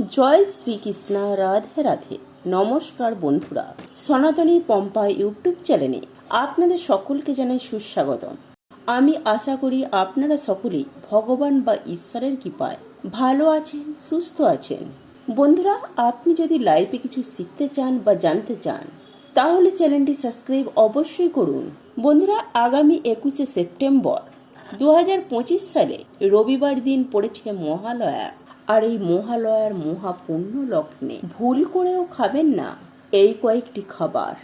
জয় শ্রীকৃষ্ণ, রাধে রাধে। নমস্কার বন্ধুরা। সনাতনী পম্পা ইউটিউব চ্যানেলে আপনাদের সকলকে জানাই সুস্বাগতম। আমি আশা করি আপনারা সকলেই ভগবান বা ঈশ্বরের কৃপায় ভালো আছেন, সুস্থ আছেন। বন্ধুরা, আপনি যদি লাইফে কিছু শিখতে চান বা জানতে চান, তাহলে চ্যানেলটি সাবস্ক্রাইব অবশ্যই করুন। বন্ধুরা, আগামী একুশে সেপ্টেম্বর দু হাজার পঁচিশ সালে রবিবার দিন পড়েছে মহালয়া। আর এই মহালয়ার মহাপুণ্য লগ্নে ভুল করেও খাবেন না এই কয়েকটি খাবার।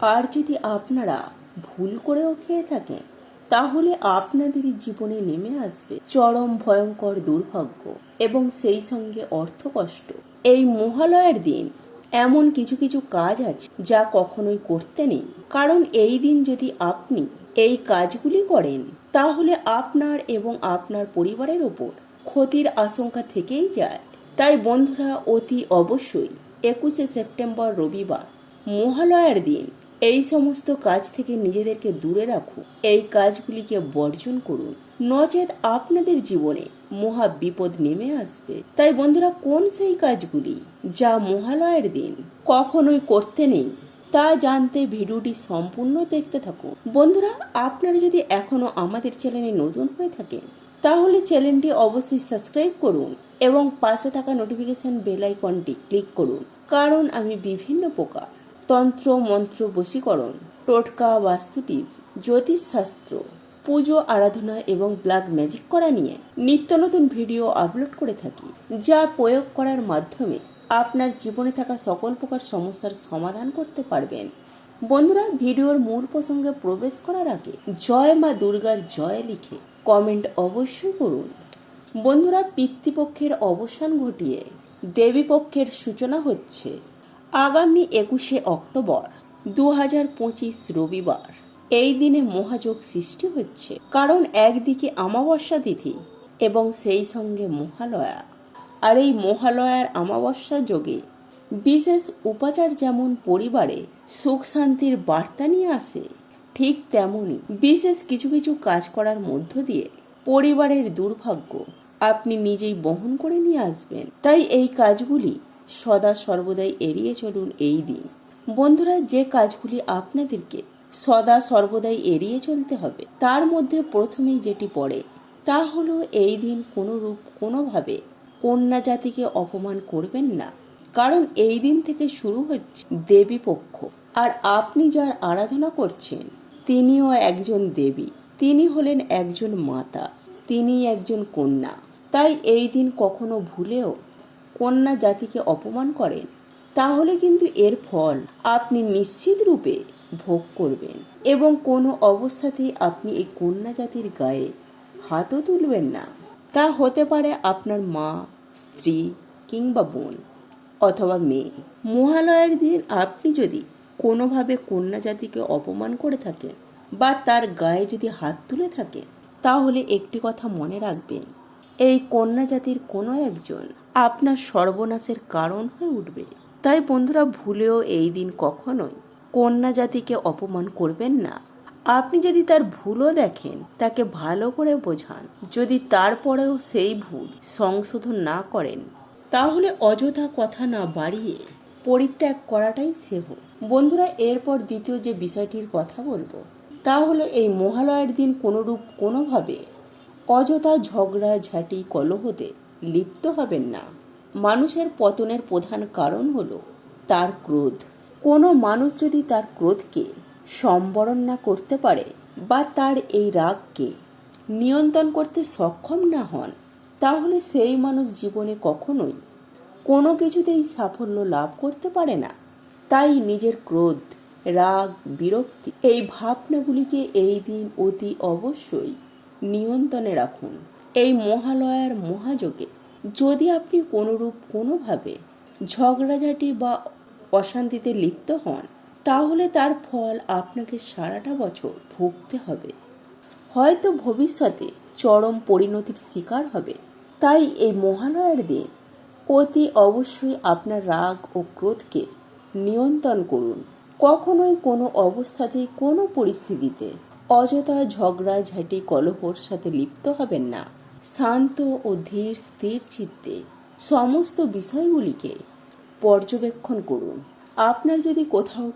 আর যদি আপনারা ভুল করেও খেয়ে থাকেন, তাহলে আপনাদেরই জীবনে নেমে আসবে চরম ভয়ঙ্কর দুর্ভাগ্য এবং সেই সঙ্গে অর্থকষ্ট। এই মহালয়ার দিন এমন কিছু কিছু কাজ আছে যা কখনোই করতে নেই। কারণ এই দিন যদি আপনি এই কাজগুলি করেন, তাহলে আপনার এবং আপনার পরিবারের ওপর ক্ষতির আশঙ্কা থেকেই যায়। তাই বন্ধুরা, অতি অবশ্যই একুশে সেপ্টেম্বর রবিবার, মহালয়ার দিন, এই সমস্ত কাজ থেকে নিজেদেরকে দূরে রাখুন। এই কাজগুলিকে বর্জন করুন। নচেত আপনাদের জীবনে মহা বিপদ নেমে আসবে। তাই বন্ধুরা, কোন সেই কাজগুলি যা মহালয়ার দিন কখনোই করতে নেই, তা জানতে ভিডিওটি সম্পূর্ণ দেখতে থাকুন। বন্ধুরা, আপনারা যদি এখনও আমাদের চ্যানেলে নতুন হয়ে থাকেন তাহলে চ্যানেলটি অবশ্যই সাবস্ক্রাইব করুন এবং পাশে থাকা নোটিফিকেশন বেল আইকনটি ক্লিক করুন। কারণ আমি বিভিন্ন প্রকার তন্ত্র, মন্ত্র, বশীকরণ, টোটকা, বাস্তু টিপস জ্যোতিষশাস্ত্র পুজো, আরাধনা এবং ব্ল্যাক ম্যাজিক করা নিয়ে নিত্য নতুন ভিডিও আপলোড করে থাকি, যা প্রয়োগ করার মাধ্যমে আপনার জীবনে থাকা সকল প্রকার সমস্যার সমাধান করতে পারবেন। বন্ধুরা, ভিডিওর মূল প্রসঙ্গে প্রবেশ করার আগে জয় মা দুর্গার জয় লিখে কমেন্ট অবশ্যই করুন। বন্ধুরা, পিতৃপক্ষের অবসান ঘটিয়ে দেবীপক্ষের সূচনা হচ্ছে আগামী একুশে অক্টোবর দু হাজার পঁচিশ রবিবার। এই দিনে মহাযোগ সৃষ্টি হচ্ছে। কারণ একদিকে অমাবস্যা তিথি এবং সেই সঙ্গে মহালয়া। আর এই মহালয়ার অমাবস্যা যোগে বিশেষ উপাচার যেমন পরিবারে সুখ শান্তির বার্তা নিয়ে আসে ঠিক তেমনই বিশেষ কিছু কিছু কাজ করার মধ্য দিয়ে পরিবারের দুর্ভাগ্য আপনি নিজেই বহন করে নিয়ে আসবেন। তাই এই কাজগুলি সদা সর্বদাই এড়িয়ে চলুন এই দিন। বন্ধুরা, যে কাজগুলি আপনাদেরকে সদা সর্বদাই এড়িয়ে চলতে হবে, তার মধ্যে প্রথমেই যেটি পড়ে, তা হলো এই দিন কোনো রূপ কোনোভাবে কন্যা জাতিকে অপমান করবেন না। কারণ এই দিন থেকে শুরু হচ্ছে দেবী পক্ষ আর আপনি যার আরাধনা করছেন তিনিও একজন দেবী, তিনি হলেন একজন মাতা তিনি একজন কন্যা। তাই এই দিন কখনো ভুলেও কন্যা জাতিকে অপমান করেন? তাহলে কিন্তু এর ফল আপনি নিশ্চিত রূপে ভোগ করবেন এবং কোনো অবস্থাতেই আপনি এই কন্যা জাতির গায়ে হাতও তুলবেন না। তা হতে পারে আপনার মা, স্ত্রী কিংবা বোন অথবা মেয়ে। মহালয়ার দিন আপনি যদি কোনোভাবে কন্যা জাতিকে অপমান করে থাকেন বা তার গায়ে যদি হাত তুলে থাকে, তাহলে একটি কথা মনে রাখবেন, এই কন্যা জাতির কোনো একজন আপনার সর্বনাশের কারণ হয়ে উঠবে। তাই বন্ধুরা, ভুলেও এই দিন কখনোই কন্যা জাতিকে অপমান করবেন না। আপনি যদি তার ভুলও দেখেন, তাকে ভালো করে বোঝান, যদি তারপরেও সেই ভুল সংশোধন না করেন, তাহলে অযথা কথা না বাড়িয়ে পরিত্যাগ করাটাই সেহ বন্ধুরা, এরপর দ্বিতীয় যে বিষয়টির কথা বলব, তা হলো এই মহালয়ের দিন কোনোরূপ কোনোভাবে অযথা ঝগড়া, ঝাঁটি, কলহতে লিপ্ত হবেন না। মানুষের পতনের প্রধান কারণ হলো তার ক্রোধ। কোনো মানুষ যদি তার ক্রোধকে সম্বরণ না করতে পারে বা তার এই রাগকে নিয়ন্ত্রণ করতে সক্ষম না হন, তাহলে সেই মানুষ জীবনে কখনোই কোনো কিছুতেই সাফল্য লাভ করতে পারে না। তাই নিজের ক্রোধ, রাগ, বিরক্তি এই ভাবনাগুলিকে এই দিন অতি অবশ্যই নিয়ন্ত্রণে রাখুন। এই মহালয়ার মহাযোগে যদি আপনি কোনোরূপ কোনোভাবে ঝগড়াঝাটি বা অশান্তিতে লিপ্ত হন, তাহলে তার ফল আপনাকে সারাটা বছর ভুগতে হবে। হয়তো ভবিষ্যতে চরম পরিণতির শিকার হবে। তাই এই মহালয়ার দিন অতি অবশ্যই আপনার রাগ ও ক্রোধকে নিয়ন্ত্রণ করুন। কখনোই কোনো অবস্থাতেই কোনো পরিস্থিতিতে অযথা ঝগড়া, ঝাঁটি, কলহর সাথে লিপ্ত হবেন না। শান্ত ও ধীর স্থির চিত্তে সমস্ত বিষয়গুলিকে পর্যবেক্ষণ করুন। আপনার যদি কোথাও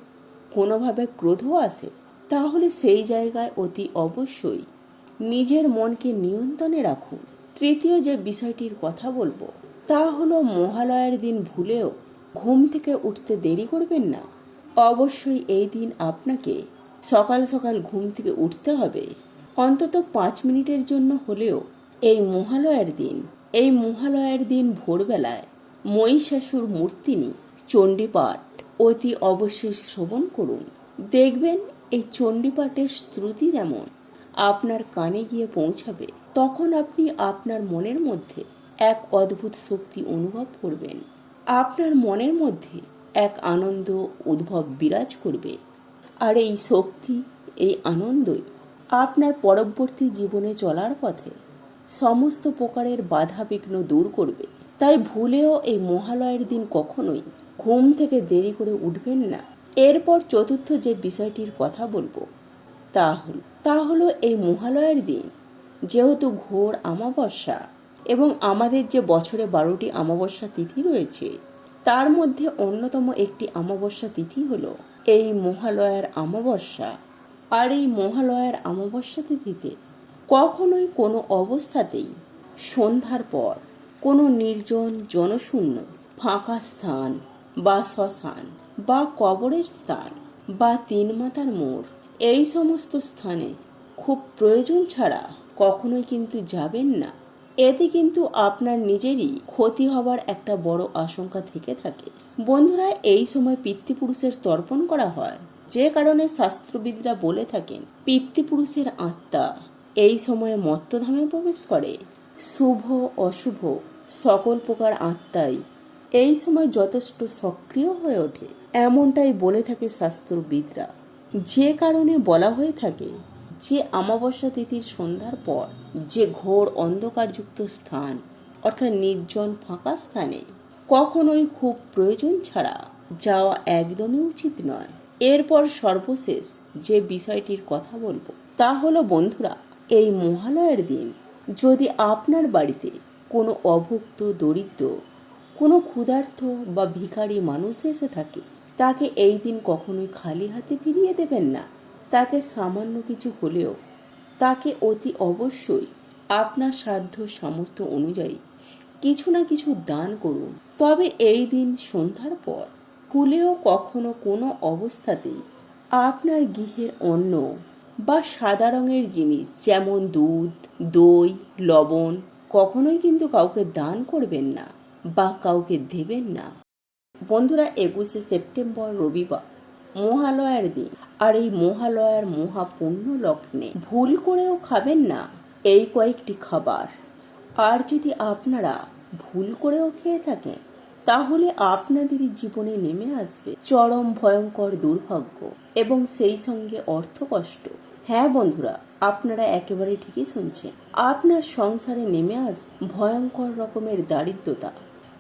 কোনোভাবে ক্রোধও আসে, তাহলে সেই জায়গায় অতি অবশ্যই নিজের মনকে নিয়ন্ত্রণে রাখুন। তৃতীয় যে বিষয়টির কথা বলব তা হলো মহালয়ার দিন ভুলেও ঘুম থেকে উঠতে দেরি করবেন না। অবশ্যই এই দিন আপনাকে সকাল সকাল ঘুম থেকে উঠতে হবে। অন্তত পাঁচ মিনিটের জন্য হলেও এই মহালয়ার দিন, এই মহালয়ার দিন ভোরবেলায় মহিষাসুর মূর্তিনি চণ্ডীপাঠ অতি অবশ্যই শ্রবণ করুন। দেখবেন এই চণ্ডীপাঠের শ্রুতি যেমন আপনার কানে গিয়ে পৌঁছাবে, তখন আপনি আপনার মনের মধ্যে এক অদ্ভুত শক্তি অনুভব করবেন। আপনার মনের মধ্যে এক আনন্দ উদ্ভব বিরাজ করবে। আর এই শক্তি, এই আনন্দই আপনার পরবর্তী জীবনে চলার পথে সমস্ত প্রকারের বাধা বিঘ্ন দূর করবে। তাই ভুলেও এই মহালয়ের দিন কখনোই ঘুম থেকে দেরি করে উঠবেন না। এরপর চতুর্থ যে বিষয়টির কথা বলব, তা হল, তা হলো এই মহালয়ের দিন যেহেতু ঘোর আমাবস্যা এবং আমাদের যে বছরে বারোটি অমাবস্যা তিথি রয়েছে, তার মধ্যে অন্যতম একটি অমাবস্যা তিথি হল এই মহালয়ার আমাবস্যা আর এই মহালয়ার আমাবস্যা তিথিতে কখনোই কোনো অবস্থাতেই সন্ধ্যার পর কোনো নির্জন জনশূন্য, ফাঁকা স্থান বা শ্মশান বা কবরের স্থান বা তিন মাতার মোড়, এই সমস্ত স্থানে খুব প্রয়োজন ছাড়া কখনোই কিন্তু যাবেন না। এতে কিন্তু আপনার নিজেরই ক্ষতি হবার একটা বড় আশঙ্কা থেকে থাকে। বন্ধুরা, এই সময় পিতৃপুরুষের তর্পণ করা হয়। যে কারণে শাস্ত্রবিদরা বলে থাকেন, পিতৃপুরুষের আত্মা এই সময়ে মত্তধামে প্রবেশ করে। শুভ, অশুভ, সকল প্রকার আত্মাই এই সময় যথেষ্ট সক্রিয় হয়ে ওঠে। এমনটাই বলে থাকে শাস্ত্রবিদরা। যে কারণে বলা হয়ে থাকে যে অমাবস্যা তিথির সন্ধ্যার পর যে ঘোর অন্ধকারযুক্ত স্থান, অর্থাৎ নির্জন ফাঁকা স্থানে, কখনোই খুব প্রয়োজন ছাড়া যাওয়া একদমই উচিত নয়। এরপর সর্বশেষ যে বিষয়টির কথা বলব, তা হলো, বন্ধুরা, এই মহালয়ের দিন যদি আপনার বাড়িতে কোনো অভুক্ত, দরিদ্র, কোনো ক্ষুধার্ত বা ভিখারি মানুষ এসে থাকে, তাকে এই দিন কখনোই খালি হাতে ফিরিয়ে দেবেন না। সামান্য কিছু হলেও তাকে অতি অবশ্যই আপনার সাধ্য সামর্থ্য অনুযায়ী কিছু না কিছু দান করুন। তবে এই দিন সন্ধ্যার পর ভুলেও কখনো কোনো অবস্থাতেই আপনার গৃহের অন্ন বা সাদা রঙের জিনিস যেমন দুধ, দই, লবণ কখনোই কিন্তু কাউকে দান করবেন না বা কাউকে দেবেন না। বন্ধুরা, একুশে সেপ্টেম্বর রবিবার মহালয়ার দিন। আর এই মহালয়ার মহাপুণ্য লগ্নে ভুল করেও খাবেন না এই কয়েকটি খাবার। আর যদি আপনারা ভুল করেও খেয়ে থাকেন, তাহলে আপনাদেরই জীবনে নেমে আসবে চরম ভয়ঙ্কর দুর্ভাগ্য এবং সেই সঙ্গে অর্থকষ্ট। হ্যাঁ বন্ধুরা, আপনারা একেবারে ঠিকই শুনছেন। আপনার সংসারে নেমে আসবে ভয়ঙ্কর রকমের দারিদ্রতা।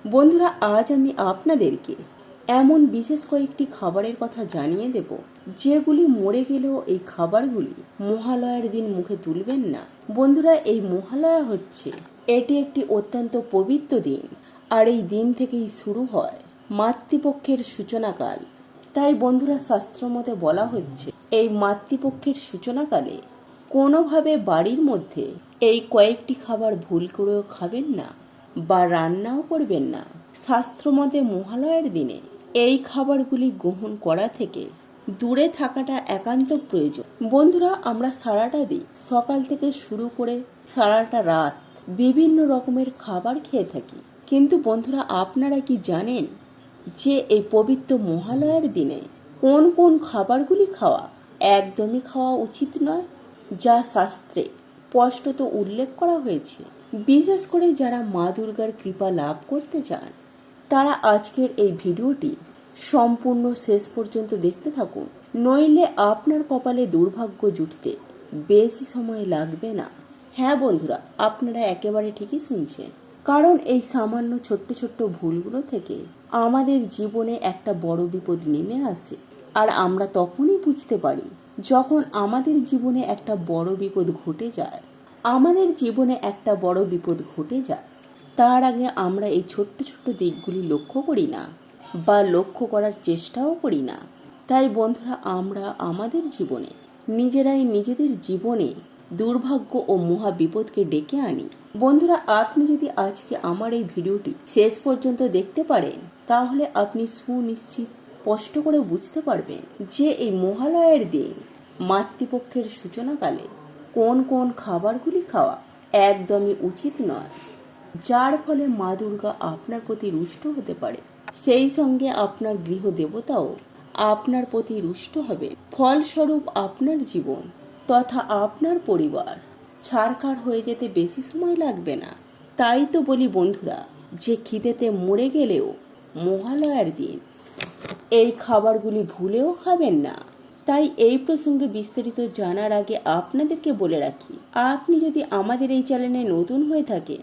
বন্ধুরা, আজ আমি আপনাদেরকে এমন বিশেষ কয়েকটি খাবারের কথা জানিয়ে দেব, যেগুলি মরে গেলেও এই খাবারগুলি মহালয়ার দিন মুখে তুলবেন না। বন্ধুরা, এই মহালয়া হচ্ছে, এটি একটি অত্যন্ত পবিত্র দিন, আর এই দিন থেকেই শুরু হয় মাতৃপক্ষের সূচনাকাল। তাই বন্ধুরা, শাস্ত্রমতে বলা হচ্ছে, এই মাতৃপক্ষের সূচনাকালে কোনোভাবে বাড়ির মধ্যে এই কয়েকটি খাবার ভুল করেও খাবেন না বা রান্নাও করবেন না। শাস্ত্রমতে মহালয়ার দিনে এই খাবারগুলি গ্রহণ করা থেকে দূরে থাকাটা একান্ত প্রয়োজন। বন্ধুরা, আমরা সারাটা দিই সকাল থেকে শুরু করে সারাটা রাত বিভিন্ন রকমের খাবার খেয়ে থাকি। কিন্তু বন্ধুরা, আপনারা কি জানেন যে এই পবিত্র মহালয়ার দিনে কোন কোন খাবারগুলি খাওয়া একদমই খাওয়া উচিত নয়, যা শাস্ত্রে স্পষ্টত উল্লেখ করা হয়েছে। বিশেষ করে যারা মা দুর্গার কৃপা লাভ করতে চান তারা আজকের এই ভিডিওটি সম্পূর্ণ শেষ পর্যন্ত দেখতে থাকুন। নইলে আপনার কপালে দুর্ভাগ্য জুটতে বেশি সময় লাগবে না। হ্যাঁ বন্ধুরা, আপনারা একেবারে ঠিকই শুনছেন। কারণ এই সামান্য ছোট্ট ছোট্ট ভুলগুলো থেকে আমাদের জীবনে একটা বড় বিপদ নেমে আসে। আর আমরা তখনই বুঝতে পারি, যখন আমাদের জীবনে একটা বড় বিপদ ঘটে যায়। আমাদের জীবনে একটা বড় বিপদ ঘটে যায়। তার আগে আমরা এই ছোট্ট ছোট্ট দিকগুলি লক্ষ্য করি না, বা লক্ষ্য করার চেষ্টাও করি না। তাই বন্ধুরা, আমরা আমাদের জীবনে, নিজেরাই নিজেদের জীবনে দুর্ভাগ্য ও মহা বিপদকে ডেকে আনি। বন্ধুরা, আপনি যদি আজকে আমার এই ভিডিওটি শেষ পর্যন্ত দেখতে পারেন, তাহলে আপনি সুনিশ্চিত, স্পষ্ট করে বুঝতে পারবেন যে এই মহালয়ের দিন মাতৃপক্ষের সূচনাকালে কোন কোন খাবারগুলি খাওয়া একদমই উচিত নয়। যার ফলে মা দুর্গা আপনার প্রতি রুষ্ট হতে পারে। সেই সঙ্গে আপনার গৃহ দেবতাও আপনার প্রতি রুষ্ট হবে। ফলস্বরূপ আপনার জীবন তথা আপনার পরিবার ছাড়খাড় হয়ে যেতে বেশি সময় লাগবে না। তাই তো বলি বন্ধুরা, যে খিদেতে মরে গেলেও মহালয়ার দিন, এই খাবারগুলি ভুলেও খাবেন না। তাই এই প্রসঙ্গে বিস্তারিত জানার আগে আপনাদেরকে বলে রাখি, আপনি যদি আমাদের এই চ্যানেলে নতুন হয়ে থাকেন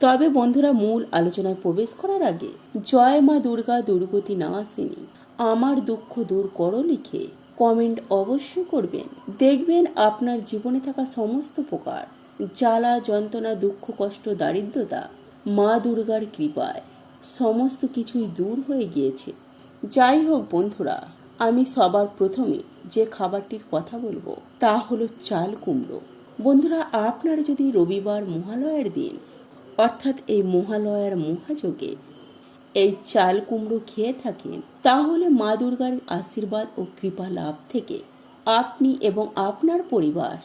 তবে বন্ধুরা মূল আলোচনায় প্রবেশ করার আগে, জয় মা দুর্গা দুর্গতি না আসেনি। আমার দুঃখ দূর করো লিখে কমেন্ট অবশ্যই করবেন। দেখবেন আপনার জীবনে থাকা সমস্ত প্রকার জ্বালা, যন্ত্রণা, দুঃখ, কষ্ট, দারিদ্রতা মা দুর্গার কৃপায় সমস্ত কিছুই দূর হয়ে গিয়েছে। যাই হোক বন্ধুরা, আমি সবার প্রথমে যে খাবারটির কথা বলব তা হলো চাল কুমড়ো। বন্ধুরা, আপনার যদি রবিবার মহালয়ের দিন অর্থাৎ এই মহালয়ার মহাযোগে এই চাল কুমড়ো খেয়ে থাকেন, তাহলে মা দুর্গার আশীর্বাদ ও কৃপা লাভ থেকে আপনি এবং আপনার পরিবার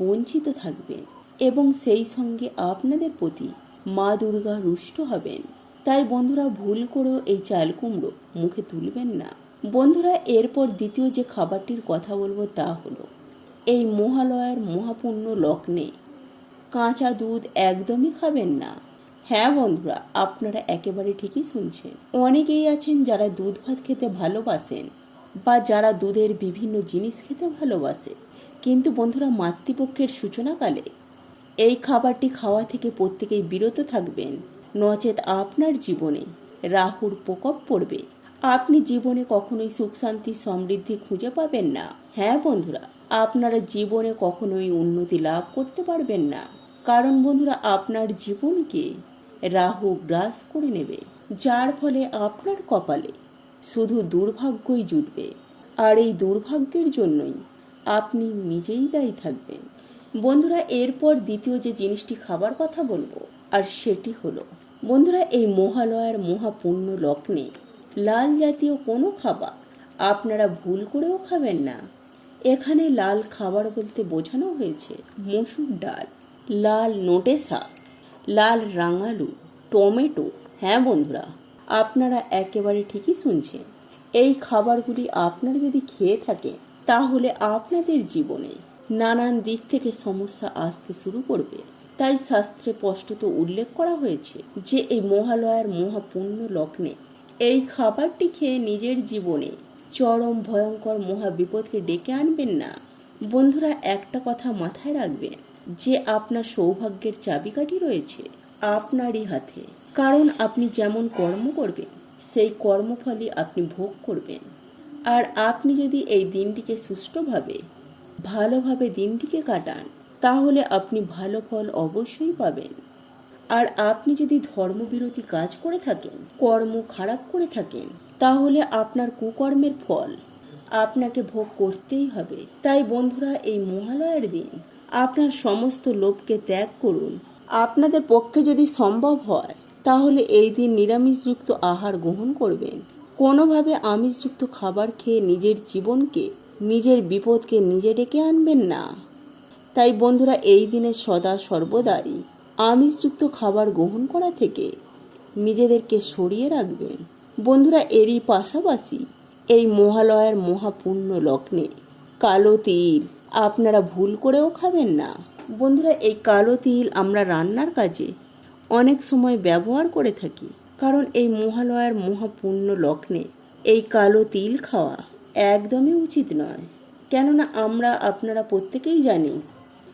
বঞ্চিত থাকবেন এবং সেই সঙ্গে আপনাদের প্রতি মা দুর্গা রুষ্ট হবেন। তাই বন্ধুরা, ভুল করেও এই চাল কুমড়ো মুখে তুলবেন না। বন্ধুরা, এরপর দ্বিতীয় যে খাবারটির কথা বলব তা হলো, এই মহালয়ার মহাপুণ্য লগ্নে কাঁচা দুধ একদমই খাবেন না। হ্যাঁ বন্ধুরা, আপনারা একেবারে ঠিকই শুনছেন। অনেকেই আছেন যারা দুধ ভাত খেতে ভালোবাসেন বা যারা দুধের বিভিন্ন জিনিস খেতে ভালোবাসে। কিন্তু বন্ধুরা, মাতৃপক্ষের সূচনাকালে এই খাবারটি খাওয়া থেকে প্রত্যেকেই বিরত থাকবেন। নচেত আপনার জীবনে রাহুর প্রকোপ পড়বে। আপনি জীবনে কখনোই সুখ, শান্তি, সমৃদ্ধি খুঁজে পাবেন না। হ্যাঁ বন্ধুরা, আপনারা জীবনে কখনোই উন্নতি লাভ করতে পারবেন না। কারণ বন্ধুরা, আপনার জীবনকে রাহু গ্রাস করে নেবে, যার ফলে আপনার কপালে শুধু দুর্ভাগ্যই জুটবে। আর এই দুর্ভাগ্যের জন্যই আপনি নিজেই দায়ী থাকবেন। বন্ধুরা, এরপর দ্বিতীয় যে জিনিসটি খাবার কথা বলব, আর সেটি হলো, বন্ধুরা, এই মহালয়ার মহাপুণ্য লগ্নে লাল জাতীয় কোনো খাবার আপনারা ভুল করেও খাবেন না। এখানে লাল খাবার বলতে বোঝানো হয়েছে, মসুর ডাল। লাল নোটে শাক লাল রাঙালু, টমেটো। হ্যাঁ বন্ধুরা, আপনারা একেবারে ঠিকই শুনছেন। এই খাবারগুলি আপনারা যদি খেয়ে থাকেন, তাহলে আপনাদের জীবনে নানান দিক থেকে সমস্যা আসতে শুরু করবে। তাই শাস্ত্রে স্পষ্টত উল্লেখ করা হয়েছে যে, এই মহালয়ার মহাপুণ্য লগ্নে এই খাবারটি খেয়ে নিজের জীবনে চরম ভয়ঙ্কর মহা বিপদকে ডেকে আনবেন না। বন্ধুরা, একটা কথা মাথায় রাখবেন যে আপনার সৌভাগ্যের চাবিকাঠি রয়েছে আপনারই হাতে। কারণ আপনি যেমন কর্ম করবেন, সেই কর্মফলই আপনি ভোগ করবেন। আর আপনি যদি এই দিনটিকে সুষ্ঠুভাবে, ভালোভাবে দিনটিকে কাটান, তাহলে আপনি ভালো ফল অবশ্যই পাবেন। আর আপনি যদি ধর্মবিরোধী কাজ করে থাকেন, কর্ম খারাপ করে থাকেন, তাহলে আপনার কুকর্মের ফল আপনাকে ভোগ করতেই হবে। তাই বন্ধুরা, এই মহালয়ের দিন আপনার সমস্ত লোভকে ত্যাগ করুন। আপনাদের পক্ষে যদি সম্ভব হয়, তাহলে এই দিন নিরামিষযুক্ত আহার গ্রহণ করবেন। কোনোভাবে আমিষযুক্ত খাবার খেয়ে নিজের জীবনকে, নিজের বিপদকে নিজে ডেকে আনবেন না। তাই বন্ধুরা, এই দিনে সদা সর্বদাই আমিষযুক্ত খাবার গ্রহণ করা থেকে নিজেদেরকে সরিয়ে রাখবেন। বন্ধুরা, এরই পাশাপাশি এই মহালয়ার মহাপুণ্য লগ্নে কালো তিল আপনারা ভুল করেও খাবেন না। বন্ধুরা, এই কালো তিল আমরা রান্নার কাজে অনেক সময় ব্যবহার করে থাকি, কারণ এই মহালয়ার মহাপুণ্য লগ্নে এই কালো তিল খাওয়া একদমই উচিত নয়। কেননা, আমরা, আপনারা প্রত্যেকেই জানি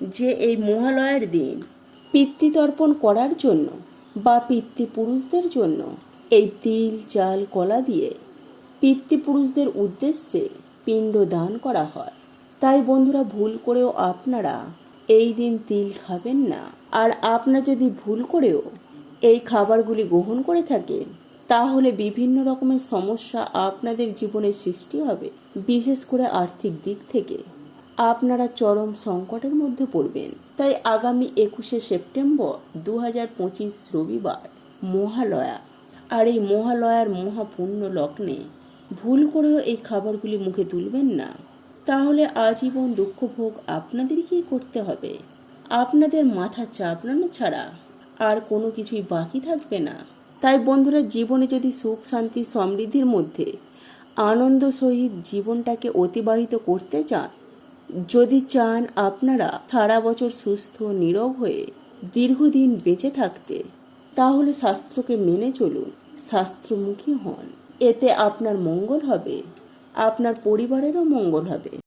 যে এই মহালয়ার দিন পিতৃতর্পণ করার জন্য বা পিতৃপুরুষদের জন্য এই তিল, চাল, কলা দিয়ে পিতৃপুরুষদের উদ্দেশ্যে পিণ্ড দান করা হয়। তাই বন্ধুরা ভুল করেও আপনারা এই দিন তিল খাবেন না। আর আপনারা যদি ভুল করেও এই খাবারগুলি গ্রহণ করে থাকেন, তাহলে বিভিন্ন রকমের সমস্যা আপনাদের জীবনে সৃষ্টি হবে, বিশেষ করে আর্থিক দিক থেকে। আপনারা চরম সংকটের মধ্যে পড়বেন। তাই আগামী একুশে সেপ্টেম্বর দু হাজার পঁচিশ রবিবার মহালয়া, আর এই মহালয়ার মহাপূর্ণ লগ্নে ভুল করেও এই খাবারগুলি মুখে তুলবেন না। তাহলে আজীবন দুঃখ ভোগ আপনাদেরকেই করতে হবে। আপনাদের মাথা চাপড়ানো ছাড়া আর কোনো কিছুই বাকি থাকবে না। তাই বন্ধুরা, জীবনে যদি সুখ, শান্তি, সমৃদ্ধির মধ্যে আনন্দ সহিত জীবনটাকে অতিবাহিত করতে চান, যদি চান আপনারা সারা বছর সুস্থ, নীরব হয়ে দীর্ঘদিন বেঁচে থাকতে, তাহলে শাস্ত্রকে মেনে চলুন, শাস্ত্রমুখী হন। এতে আপনার মঙ্গল হবে। আপনার পরিবারেরও মঙ্গল হবে।